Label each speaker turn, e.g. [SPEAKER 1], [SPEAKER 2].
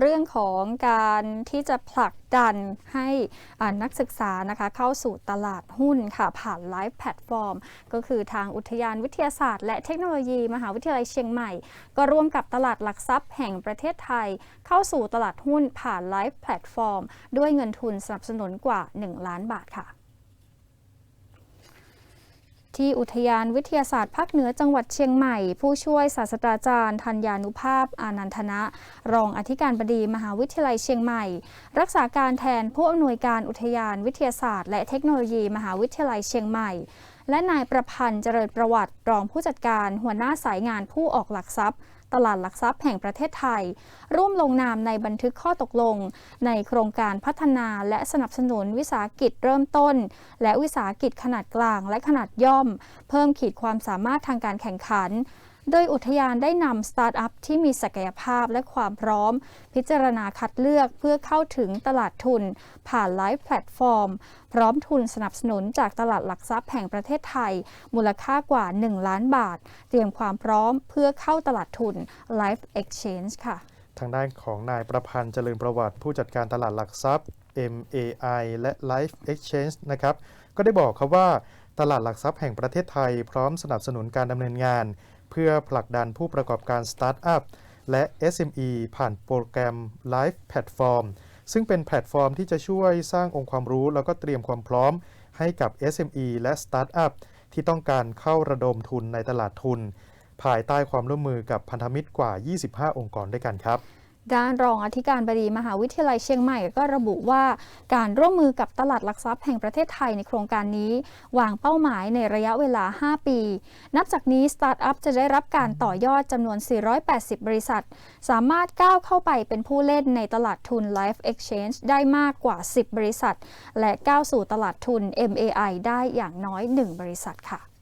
[SPEAKER 1] เรื่องของการที่จะผลักดันให้นักศึกษานะคะเข้าสู่ตลาดหุ้นค่ะผ่านไลฟ์แพลตฟอร์ม ก็คือทางอุทยานวิทยาศาสตร์และเทคโนโลยี มหาวิทยาลัยเชียงใหม่ ก็ร่วมกับตลาดหลักทรัพย์แห่งประเทศไทย เข้าสู่ตลาดหุ้นผ่านไลฟ์แพลตฟอร์ม ด้วยเงินทุนสนับสนุนกว่า 1 ล้านบาทค่ะ ที่อุทยานวิทยาศาสตร์ภาคเหนือจังหวัดเชียงใหม่ ผู้ช่วยศาสตราจารย์ธัญญานุภาพ อานันทนะ รองอธิการบดีมหาวิทยาลัยเชียงใหม่ รักษาการแทนผู้อำนวยการอุทยานวิทยาศาสตร์ และเทคโนโลยีมหาวิทยาลัยเชียงใหม่ และนายประพันธ์เจริญประวัติรองผู้จัดการหัวหน้าสายงานผู้ออกหลักทรัพย์ ตลาดหลักทรัพย์แห่งประเทศไทย ร่วมลงนามในบันทึกข้อตกลง ในโครงการพัฒนาและสนับสนุนวิสาหกิจเริ่มต้น และวิสาหกิจขนาดกลางและขนาดย่อม เพิ่มขีดความสามารถทางการแข่งขัน โดยอุทยานได้นำสตาร์ทอัพที่มีศักยภาพและความพร้อม พิจารณาคัดเลือกเพื่อเข้าถึงตลาดทุน ผ่านไลฟ์แพลตฟอร์ม พร้อมทุนสนับสนุนจากตลาดหลักทรัพย์แห่งประเทศไทย มูลค่ากว่า 1 ล้านบาท เตรียมความพร้อมเพื่อเข้าตลาดทุน Life Exchange ค่ะ
[SPEAKER 2] ทางด้านของนายประพันธ์เจริญประวัติผู้จัดการตลาดหลักทรัพย์ MAI และ Life Exchange นะครับ ก็ได้บอกครับว่า ตลาดหลักทรัพย์แห่งประเทศไทยพร้อมสนับสนุนการดำเนินงาน เพื่อผลักดันผู้ประกอบการสตาร์ทอัพและ SME ผ่านโปรแกรม Life Platform ซึ่งเป็นแพลตฟอร์มที่จะช่วยสร้างองค์ความรู้แล้วก็เตรียมความพร้อม ให้กับ SME และสตาร์ทอัพที่ต้องการเข้าระดมทุนในตลาดทุน ภายใต้ความร่วมมือกับพันธมิตรกว่า 25 องค์กรด้วยกันครับ
[SPEAKER 1] ด้านรองอธิการบดีมหาวิทยาลัยเชียงใหม่ก็ระบุว่า การร่วมมือกับตลาดหลักทรัพย์แห่งประเทศไทยในโครงการนี้ วางเป้าหมายในระยะเวลา 5 ปี นับจากนี้สตาร์ทอัพจะได้รับการต่อยอดจำนวน 480 บริษัท สามารถก้าวเข้าไปเป็นผู้เล่นในตลาดทุน Life Exchange ได้มากกว่า 10 บริษัท และก้าวสู่ตลาดทุน MAI ได้อย่างน้อย 1 บริษัทค่ะ